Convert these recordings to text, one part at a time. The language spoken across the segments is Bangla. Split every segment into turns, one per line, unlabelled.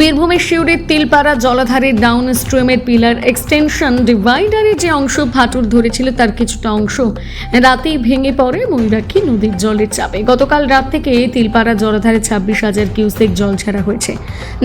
বীরভূমের শিউরের তিলপাড়া জলাধারের ডাউন স্ট্রিমের পিলার এক্সটেনশন ডিভাইডারের যে অংশ ফাটুর ধরেছিল, তার কিছুটা অংশ রাতেই ভেঙে পড়ে ময়ূরাক্ষী নদীর জলের চাপে। গতকাল রাত থেকে তিলপাড়া জলাধারে ছাব্বিশ হাজার কিউসেক জল ছাড়া হয়েছে।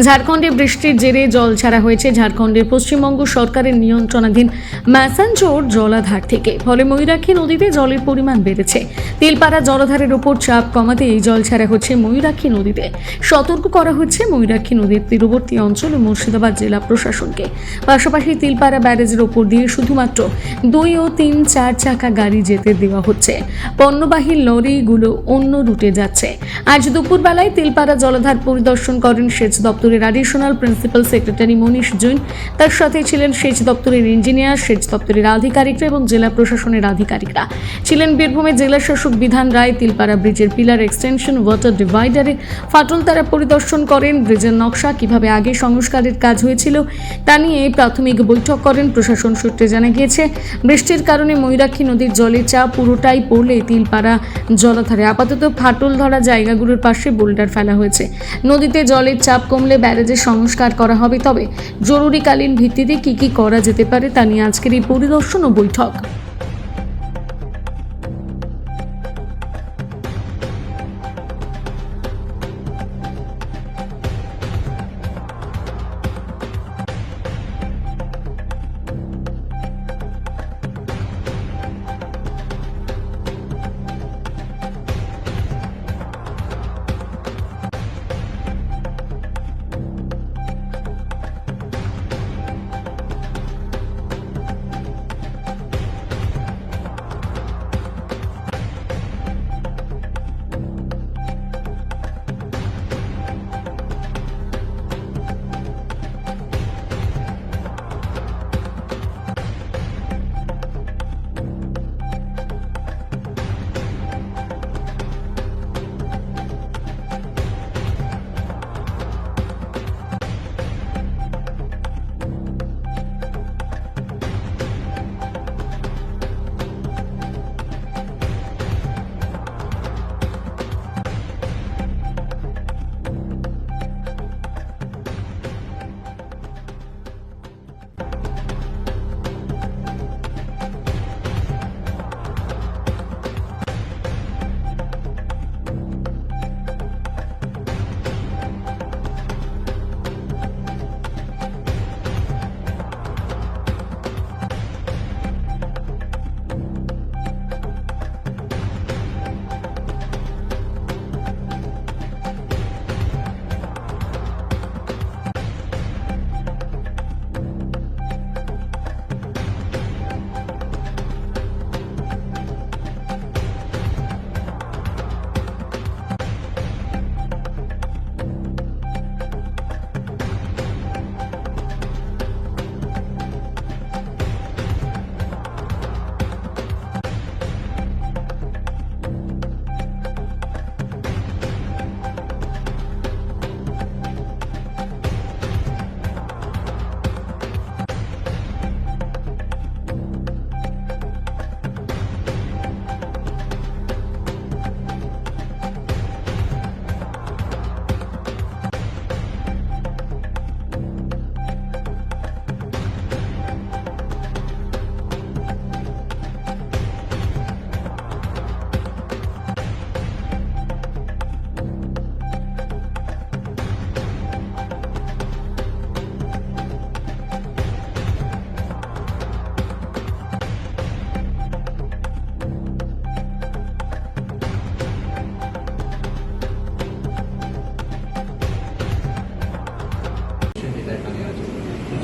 ঝাড়খণ্ডে বৃষ্টির জেরে জল ছাড়া হয়েছে ঝাড়খণ্ডের পশ্চিমবঙ্গ সরকারের নিয়ন্ত্রণাধীন ম্যাসাঞ্জোর জলাধার থেকে। ফলে ময়ূরাক্ষী নদীতে জলের পরিমাণ বেড়েছে। তিলপাড়া জলাধারের ওপর চাপ কমাতে এই জল ছাড়া হচ্ছে ময়ূরাক্ষী নদীতে। সতর্ক করা হচ্ছে ময়ূরাক্ষী নদীর তীরবর্তী অঞ্চল ও মুর্শিদাবাদ জেলা প্রশাসনকে। পাশাপাশি তিলপাড়া ব্যারেজের ওপর দিয়ে শুধুমাত্র দুই ও তিন চার চাকা গাড়ি যেতে দেওয়া হচ্ছে। পণ্যবাহী লরিগুলো অন্য রুটে যাচ্ছে। আজ দুপুরবেলায় তিলপাড়া জলাধার পরিদর্শন করেন সেচ দপ্তরের additional principal secretary Manish Jain. তার সাথে ছিলেন সেচ দপ্তরের ইঞ্জিনিয়ার সেচ দপ্তরের আধিকারিকরা এবং জেলা প্রশাসনের আধিকারিকরা। ছিলেন বীরভূমের জেলা শাসক বিধান রায়, তিলপাড়া ব্রিজের পিলার এক্সটেনশন ওয়াটার ডিভাইডারে ফাটল তারা পরিদর্শন করেন ব্রিজের নকশা কীভাবে আগে সংস্কারের কাজ হয়েছিল তা নিয়ে প্রাথমিক বৈঠক করেন প্রশাসন সূত্রে জানা গিয়েছে। বৃষ্টির কারণে ময়ূরাক্ষী নদীর জলের চাপ পুরোটাই পড়লে তিলপাড়া জলাধারে। আপাতত ফাটল ধরা জায়গাগুলোর পাশে বোল্ডার ফেলা হয়েছে। নদীতে জলের চাপ কমলে ব্যারেজের সংস্কার করা হবে। তবে জরুরিকালীন ভিত্তিতে কি কি করা যেতে পারে তা নিয়ে আজকের এই পরিদর্শন ও বৈঠক।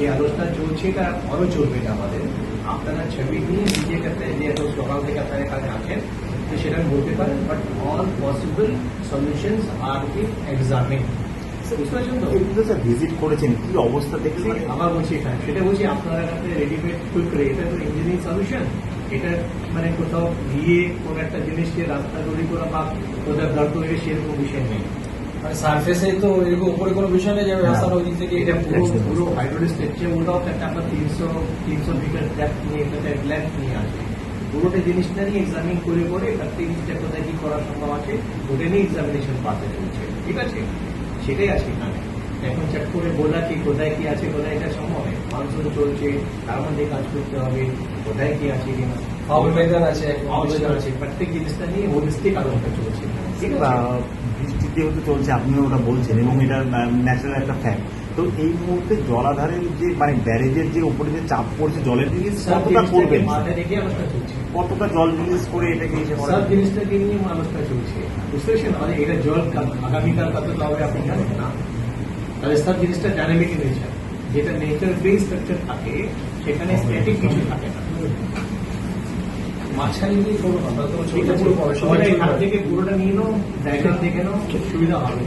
যে আলোচনা চলছে এটা আরও চলবে এটা আমাদের। আপনারা ছবি নিয়ে নিজে কাছে যে এত সকাল থেকে আপনারা এখানে আছেন তো সেটা বলতে পারেন বাট অল পসিবল সলিউশনস আর এক্সামিন
ভিজিট করেছেন কি অবস্থা দেখতে
আবার বলছি এটা সেটা বলছি আপনারা কাছে রেডিমেড কুইক করে এটা তো ইঞ্জিনিয়ারিং সলিউশন এটা মানে কোথাও গিয়ে কোন একটা জিনিসকে রাস্তা তৈরি করা বা কোথাও দাঁড় করে সেরকম বিষয় নেই।
মানে সার্ফেসে তো এরকম উপরে কোনো বিষয় নেই যে রাস্তার ওই দিক থেকে
এটা পুরো পুরো হাইড্রোলিক স্ট্রাকচার ওটাও একটা আপনার তিনশো তিনশো মিটার ডেপথ নিয়ে এটাতে লেন্থ নিয়ে আসে পুরোটা জিনিসটা নিয়ে এক্সামিন করে করে তিন স্টেপ কোথায় কি করা সম্ভব আছে ওটা নিয়ে এক্সামিনেশন পাতে চলছে। ঠিক আছে? সেটাই আছে এখানে। এখন চট করে বলা কি কোথায় কি আছে কোথায় এটা সম্ভব? মনসুন চলছে তার মধ্যে কাজ করতে হবে কোথায় কি আছে কিনা
আছে
অবশ্যই আছে প্রত্যেক জিনিসটা নিয়ে হোলিস্টিক আলোচনা চলছে। ঠিক আছে?
বৃষ্টি যেহেতু চলছে আপনিও ওটা বলছেন এবং এটা ন্যাচারাল একটা ফ্যাক্ট তো এই মুহূর্তে জলাধারের যে মানে ব্যারেজের যে উপরে যে চাপ পড়ছে জলের রিলিজ কতটা
চলছে।
কতটা জল রিলিজ করে এটাকে করা
সব জিনিসটাকে নিয়ে চলছে। বুঝতে পেরেছেন? মানে এটা জল কাল- আগামীকাল হবে আপনি জানেন না। তাহলে সব জিনিসটা ডাইনামিক নেচার যেটা নেচার বেস স্ট্রাকচার থাকে সেখানে স্ট্যাটিক কিছু থাকে না।
মাঝখানে গিয়ে করব না পুরো
থেকে পুরোটা নিয়ে নাও দেখে নাও সুবিধা হবে।